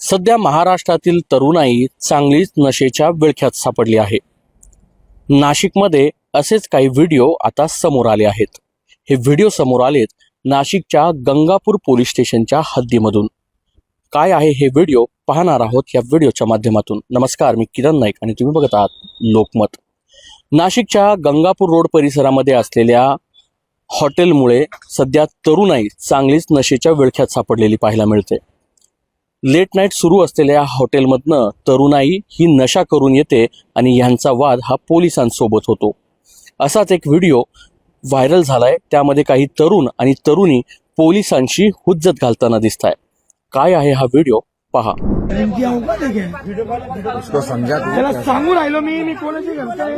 सध्या महाराष्ट्रातील तरुणाई चांगलीच नशेच्या विळख्यात सापडली आहे. नाशिकमध्ये असेच काही व्हिडिओ आता समोर आले आहेत. हे व्हिडिओ समोर आलेत नाशिकच्या गंगापूर पोलीस स्टेशनच्या हद्दीमधून. काय आहे हे व्हिडिओ पाहणार आहोत या व्हिडिओच्या माध्यमातून. नमस्कार मी किरण नाईक आणि तुम्ही बघत आहात लोकमत. नाशिकच्या गंगापूर रोड परिसरामध्ये असलेल्या हॉटेलमुळे सध्या तरुणाई चांगलीच नशेच्या विळख्यात सापडलेली पाहायला मिळते. लेट नाईट सुरू असलेल्या हॉटेलमधनं तरुणाई ही नशा करून येते आणि यांचा वाद हा पोलिसांसोबत होतो. असाच एक व्हिडिओ व्हायरल झालाय. त्यामध्ये काही तरुण आणि तरुणी पोलिसांशी हुज्जत घालताना दिसत आहे काय आहे हा व्हिडिओ? पहा. नेमकी अहो का देखे उसको समझा तू त्याला सांगू राहिलो मी मी कोणाची घरचं आहे?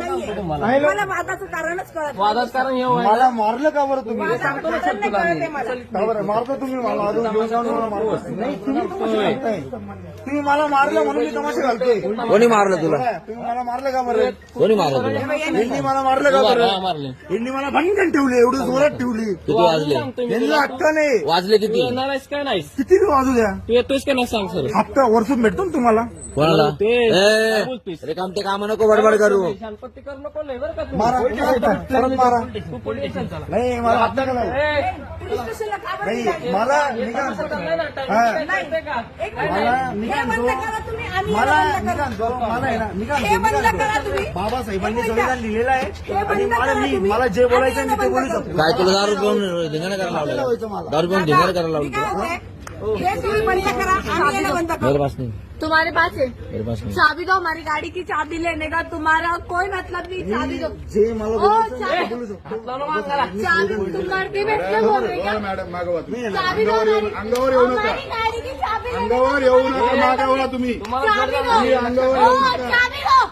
राहिलो. मला वादाचं कारणच कळत नाही. वादाच कारण हे. मला मारलं का बरं तुम्ही? नाही आहे मला. का बरं? मारतो तुम्ही मला? अजून घेऊन जाऊन मला मारतो नाही. तुम्ही तमाशे घालताय? तुम्ही मला मारलं म्हणून मी तमाशे घालतोय? कोणी मारलं तुला? तुम्ही मला मारलं का बरं? कोणी मारलं तुला? यांनी मला मारलं का बरं? मारले. यांनी मला भनकन ठेवली एवढी जोरात ठेवली. किती वाजले. यांनी हक्क नाही वाजले किती? येणार आहेस काय नाहीस? किती वाजू द्या? तू येतोयस का नाही सांग सर? हप्ता वर्षून भेटतो ना तुम्हाला कोणाला ते ए, बोलतोयस. अरे काम ते काम नको बडबड करू शांतपत्ती करू नको लय बरं का तू. मारा परत मारा तू पोलीस स्टेशन चला. नाही मला हप्ता का नाही ए, पोलीस स्टेशनला का बरं नाही निघाले? मला निघा चाललंय ना, टाइम हा. काय चालतंय का? एक मिनिट. मला हे निघाल बंद जो करा तुम्ही आणि हे मला बंद करा. निघाल जो मला आहे ना निघाल हे जो, बंद निघाल करा जो. तुम्ही. बाबासाहेबांनी एक मिनिट. संविधान लिहिलेलं आहे हे आणि बंद मला करा मी तुम्ही. मला जे बोलायचं आहे मी ते बोलू हे शकतो काय तुला दारू पिऊन धिंगाणा करायला लावलं मला. दारू पिऊन धिंगाणा करायला लावलं होतंय? हे तुम्ही बंद करा मेरे पास नहीं। तुम्हारे पास है? मेरे पास नहीं। चाबी दो हमारी गाड़ी की चाबी लेने का। तुम्हारा कोई मतलब नहीं चाबी दो। जे मला चाबी ते तुम मरती बैठे बोल रहे क्या मॅडम मागवत चाबी दो हमारी अंगावर येऊ नका हमारी गाड़ी की चाबी लेने अंगावर येऊ नका मागावला तुम्ही? चाबी दो। मी अंगावर ओ, येऊ नका. चाबी दो।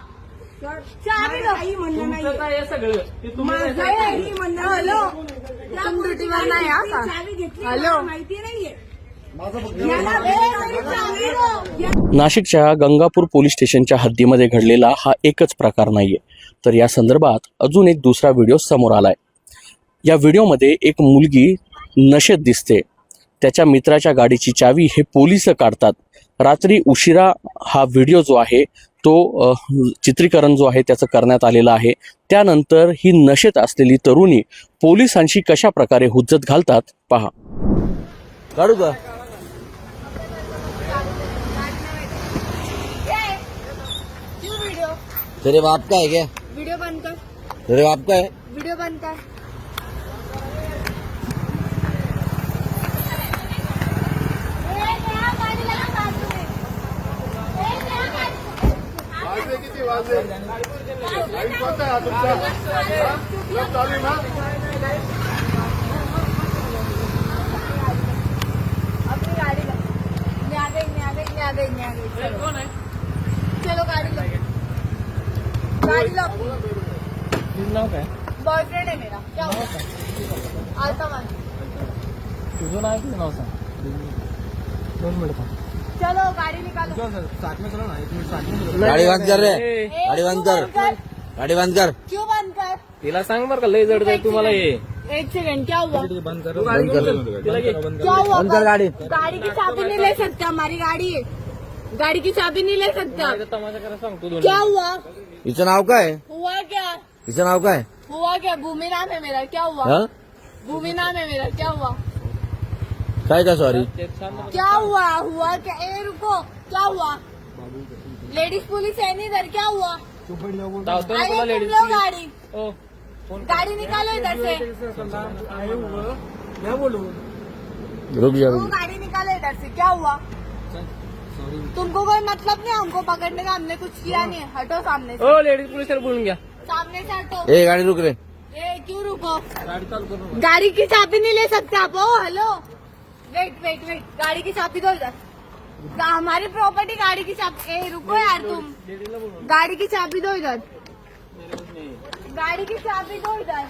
चाबी माझं दो। काही म्हणणं तुमचं काय हे। सगळं ते तुम्ही माझं काही म्हणणं हॅलो। नाही. तुम ड्युटीवर नाही हा का। चावी घेतली हॅलो. मला माहिती नाहीये नाशिकच्या गंगापूर पोलीस स्टेशनच्या हद्दीमध्ये घडलेला हा एकच प्रकार नाहीये. तर या संदर्भात अजून एक दुसरा व्हिडिओ समोर आलाय. या व्हिडिओमध्ये एक मुलगी नशेत दिसते. त्याच्या मित्राच्या गाडीची चावी हे पोलीस काढतात. रात्री उशिरा हा व्हिडिओ जो आहे तो चित्रीकरण जो आहे त्याचं करण्यात आलेलं आहे. त्यानंतर ही नशेत असलेली तरुणी पोलिसांशी कशा प्रकारे हुज्जत घालतात पहा. काढू का? तेरे बाप का है क्या? वीडियो बंद कर। तेरे बाप का है? वीडियो बंद कर। अपनी गाड़ी मैं। आ गई मैं आ गई मैं आ गई मैं आ गई चलो कोण आहे चलो गाड़ी लो गाड़ी लो नाव काय बॉयफ्रेंड है मेरा। क्या हुआ? आता मान। तुझं नाव तुझं नाव सांग दोन मिनिट. चलो गाड़ी निकालो। गाडी बंद कर रे। गाडी बंद कर। गाडी बंद कर। क्यों बंद कर? तिला सांग बरं का लय जड जाईल तुम्हाला हे एक सेकंड क्या हुआ? बंद कर। तिला घे. क्या हुआ? बंद कर गाड़ी। गाड़ी की चाबी नहीं ले सकते हमारी गाड़ी। है गाड़ी की चाबी नहीं ले सकते आप इथं तमाशा करा सांगतो दोन क्या हुआ? हिचं नाव काय? हुआ क्या? हिचं नाव काय? हुआ क्या? भूमि नाम है मेरा. क्या हुआ? हा? भूमि नाम है मेरा. क्या हुआ? काय का सॉरी ते. क्या हुआ? हुआ क्या? ए रुको. क्या हुआ? लेडीज पुलिस है नहीं इधर. क्या हुआ? धावतोय ना आइए तुला तुम लेडीज लोग गाड़ी? ओ फोन गाड़ी निकालो इधर से. रुक जा तुम गाड़ी निकालो इधर से. क्या हुआ? तुमको कोई मतलब नहीं हमको पकड़ने का हमने कुछ किया नहीं हटो सामने से। ओ लेडीज़ पोलीस बोलून घ्या सामने से हटो। ए गाडी रुक रे। ए क्यों रुको? गाडी गाड़ी की चाबी नहीं ले सकते आप ओ हेलो वेट वेट वेट गाड़ी की चाबी दो इधर। हमारी प्रॉपर्टी गाड़ी की चाबी ए रुको यार तुम। गाड़ी की चाबी दो इधर। गाड़ी की चाबी दो इधर।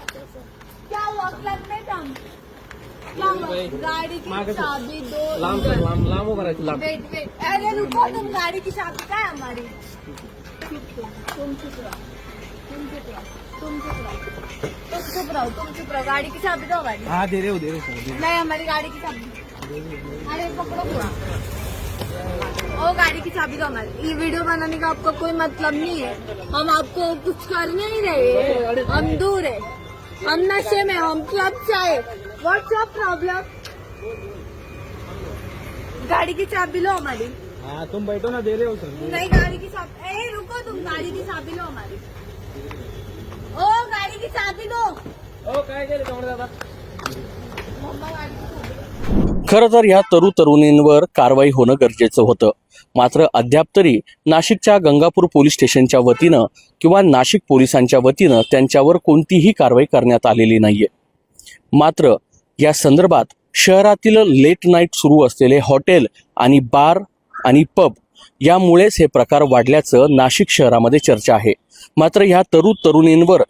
क्या क्लब में तुम गाड़ी की चाबी दो अरे रुको तुम गाड़ी की है हमारी तुम चुप रहो, तुम चुप रहो। तुम रहो तुम रहो तुम रहो गाड़ी की चाबी दो गाड़ी हा दे रे दे रे नहीं हमारी गाड़ी की चाबी अरे पकड़ो पूरा गाड़ी की चाबी हमारी ये वीडियो बनाने का आपका कोई मतलब नहीं है हम आपको कुछ कर नहीं रहे हम दूर है हम नशे में हम क्लब चाहे व्हाट्स योर प्रॉब्लम गाड़ी की चाबी लो हमारी। हाँ तुम बैठो ना दे रहे हो सर। नहीं गाड़ी की चाबी ए रुको तुम गाड़ी की चाबी लो हमारी। ओ गाड़ी की चाबी दो ओ काय केलं कमळ दादा मम्मा गाड़ी. खरं तर या तरू तरुणींवर कारवाई होणं गरजेचं होतं. मात्र अद्याप तरी नाशिकच्या गंगापूर पोलीस स्टेशनच्या वतीनं किंवा नाशिक पोलिसांच्या वतीनं त्यांच्यावर कोणतीही कारवाई करण्यात आलेली नाहीये. मात्र या संदर्भात शहरातील लेट नाईट सुरू असलेले हॉटेल आणि बार आणि पब यामुळेच हे प्रकार वाढल्याचं नाशिक शहरामध्ये चर्चा आहे. मात्र ह्या तरुण तरुणींवर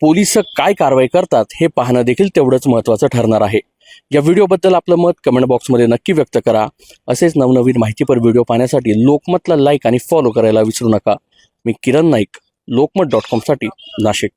पोलीस काय कारवाई करतात हे पाहणं देखील तेवढंच महत्त्वाचं ठरणार आहे. या व्हिडिओबद्दल आपलं मत कमेंट बॉक्समध्ये नक्की व्यक्त करा. असेच नवनवीन माहितीपर व्हिडिओ पाहण्यासाठी लोकमतला लाईक आणि फॉलो करायला विसरू नका. मी किरण नाईक लोकमत डॉट कॉमसाठी नाशिक.